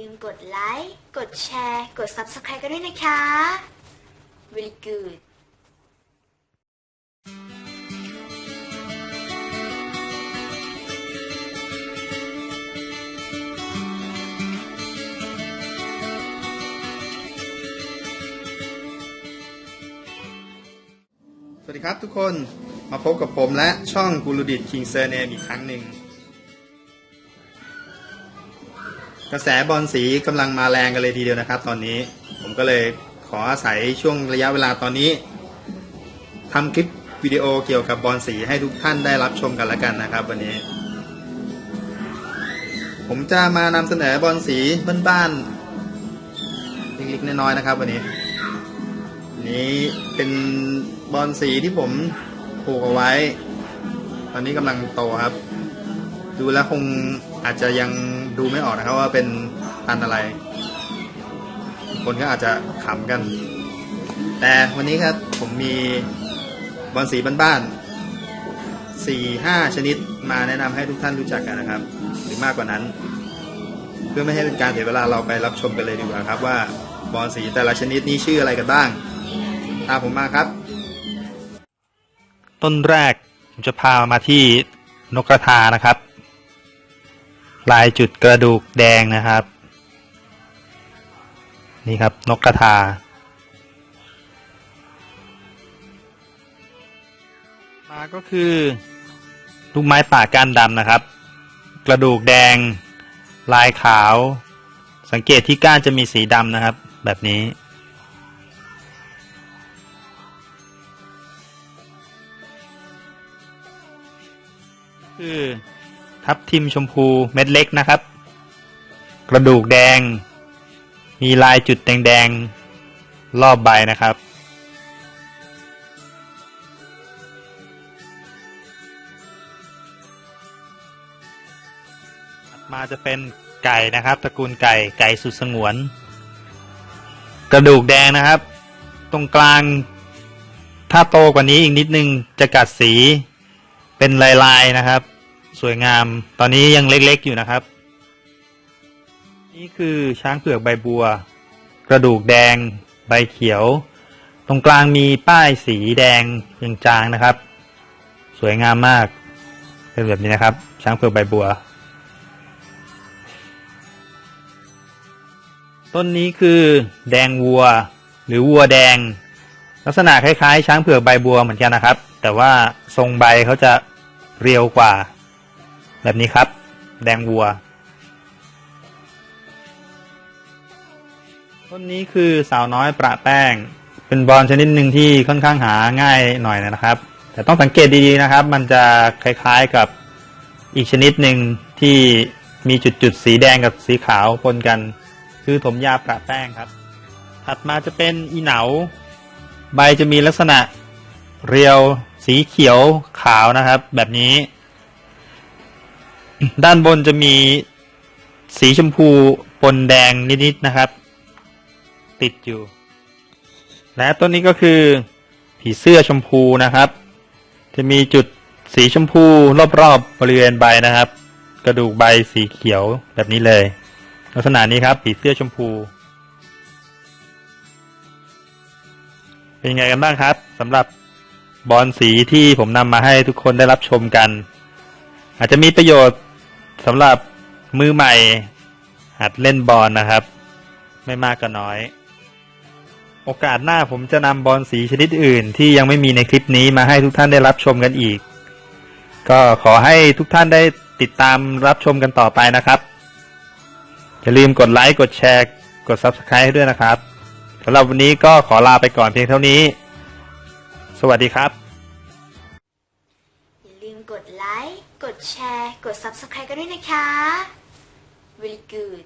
ลืมกดไลค์ กดแชร์ กด Subscribe กันด้วยนะคะ Very good สวัสดีครับทุกคนมาพบกับผมและช่องกูรูดิตคิงเซอร์เนมอีกครั้งหนึ่ง กระแสบอลสีกำลังมาแรงกันเลยทีเดียวนะครับ ตอนนี้ผมก็เลยขออาศัยช่วงระยะเวลาตอนนี้ทำคลิปวิดีโอเกี่ยวกับบอลสีให้ทุกท่านได้รับชมกันละกันนะครับ วันนี้ ผมจะมานำเสนอบอลสีบ้านๆเล็กๆน้อยๆนะครับ วันนี้นี้เป็นบอลสีที่ผมปลูกเอาไว้ ตอนนี้กำลังโตครับ ดูแล้วคง อาจจะยังดูไม่ออกนะครับว่าเป็นพันอะไร คนก็อาจจะขำกัน แต่วันนี้ครับผมมีบอลสีบ้านๆสี่ห้าชนิดมาแนะนำให้ทุกท่านรู้จักกันนะครับ หรือมากกว่านั้น เพื่อไม่ให้เป็นการเสียเวลาเราไปรับชมกันเลยดีกว่าครับ ว่าบอลสีแต่ละชนิดนี้ชื่ออะไรกันบ้างตามผมมาครับ ต้นแรกผมจะพามาที่นกกระทานะครับ ลายจุดกระดูกแดงนะครับ นี่ครับนกกระทา มาก็คือลูกไม้ป่าก้านดำนะครับ กระดูกแดง ลายขาว สังเกตที่ก้านจะมีสีดำนะครับ แบบนี้คือ ทับทิมชมพูเม็ดเล็กนะครับ กระดูกแดง มีลายจุดแดงๆรอบใบนะครับ มาจะเป็นไก่นะครับ ตระกูลไก่ไก่สุดสงวน กระดูกแดงนะครับ ตรงกลาง ถ้าโตกว่านี้อีกนิดนึงจะกัดสีเป็นลายๆนะครับ สวยงาม ตอนนี้ยังเล็กๆอยู่นะครับ นี่คือช้างเผือกใบบัว กระดูกแดง ใบเขียว ตรงกลางมีป้ายสีแดงยังจางนะครับ สวยงามมาก เป็นแบบนี้นะครับ ช้างเผือกใบบัว ต้นนี้คือแดงวัว หรือวัวแดง ลักษณะคล้ายๆ ช้างเผือกใบบัวเหมือนกันนะครับ แต่ว่าทรงใบเขาจะเรียวกว่า แบบนี้ครับ แดงวัว ต้นนี้คือสาวน้อยประแป้ง เป็นบอลชนิดหนึ่งที่ค่อนข้างหาง่ายหน่อยนะครับ แต่ต้องสังเกตดีๆนะครับ มันจะคล้ายๆกับอีกชนิดหนึ่งที่มีจุดๆสีแดงกับสีขาวปนกัน คือถมยาประแป้งครับ ถัดมาจะเป็นอีเหนา ใบจะมีลักษณะเรียวสีเขียวขาวนะครับ แบบนี้ ด้านบนจะมีสีชมพูปนแดงนิดๆนะครับ ติดอยู่ และต้นนี้ก็คือ ผีเสื้อชมพูนะครับ จะมีจุดสีชมพูรอบๆบบริเวณใบนะครับ กระดูกใบสีเขียวแบบนี้เลย ลักษณะนี้ครับ ผีเสื้อชมพู เป็นไงกันบ้างครับสำหรับบอลสีที่ผมนำมาให้ทุกคนได้รับชมกัน อาจจะมีประโยชน์ สำหรับมือใหม่ หัดเล่นบอลนะครับ ไม่มากก็น้อย โอกาสหน้าผมจะนำบอลสีชนิดอื่น ที่ยังไม่มีในคลิปนี้มาให้ทุกท่านได้รับชมกันอีก ก็ขอให้ทุกท่านได้ติดตามรับชมกันต่อไปนะครับ อย่าลืมกดไลค์กดแชร์กด Subscribe ให้ด้วยนะครับสำหรับวันนี้ก็ขอลาไปก่อนเพียงเท่านี้ สวัสดีครับ กดไลค์ กดแชร์ กด Subscribe กันด้วยนะคะ Very good